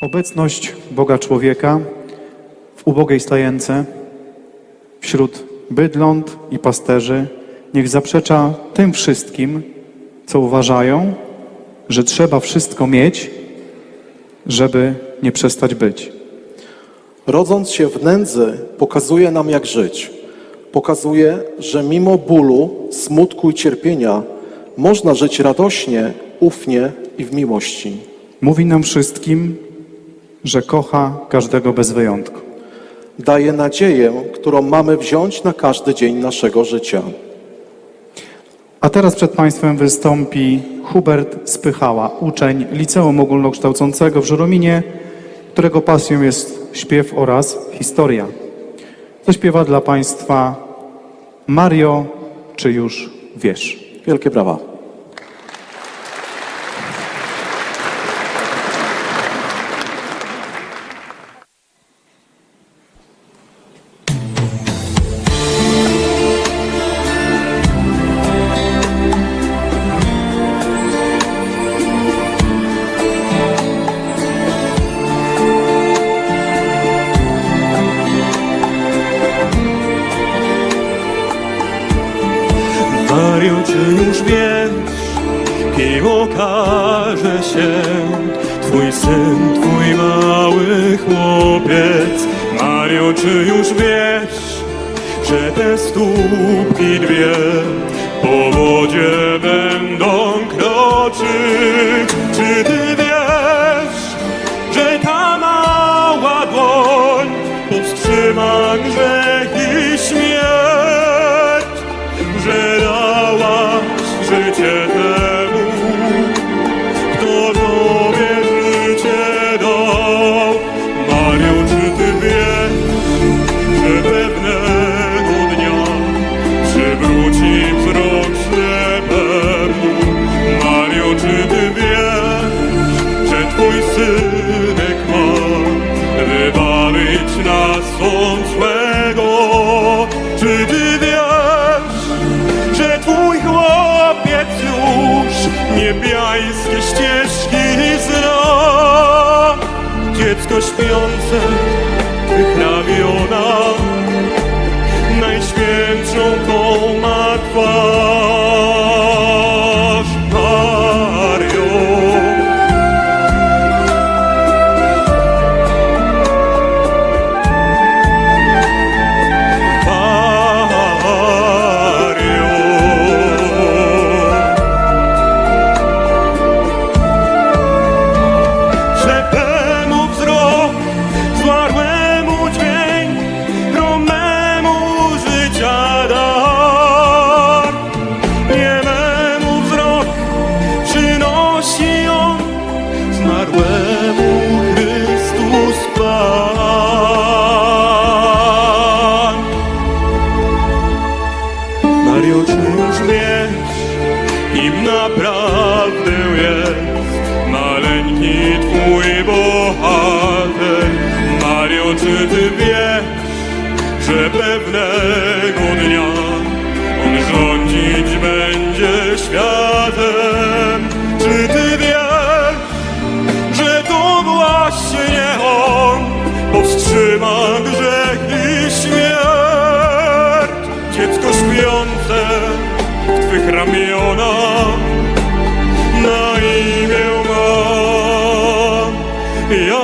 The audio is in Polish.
Obecność Boga człowieka w ubogiej stajence wśród bydląt i pasterzy niech zaprzecza tym wszystkim, co uważają, że trzeba wszystko mieć, żeby nie przestać być. Rodząc się w nędzy, pokazuje nam, jak żyć. Pokazuje, że mimo bólu, smutku i cierpienia można żyć radośnie, ufnie i w miłości. Mówi nam wszystkim, że kocha każdego bez wyjątku. Daje nadzieję, którą mamy wziąć na każdy dzień naszego życia. A teraz przed Państwem wystąpi Hubert Spychała, uczeń Liceum Ogólnokształcącego w Żurominie, którego pasją jest śpiew oraz historia. Zaśpiewa dla Państwa Mario, czy już wiesz? Wielkie brawa. Wiesz, kim okaże się Twój syn, Twój mały chłopiec? Mario, czy już wiesz, że te stópki dwie po wodzie będą kroczyć? Czy Ty wiesz, że ta mała dłoń powstrzyma grzech Ojciec niebiańskie ścieżki zna. Dziecko śpiące, Mario, czy już wiesz, kim naprawdę jest maleńki twój bohater? Mario, czy ty wiesz, że pewnego dnia on rządzić będzie światem? Czy ty wiesz, że to właśnie on powstrzyma grzech i śmierć? Dziecko śpiące их рamiona на имя ума. Я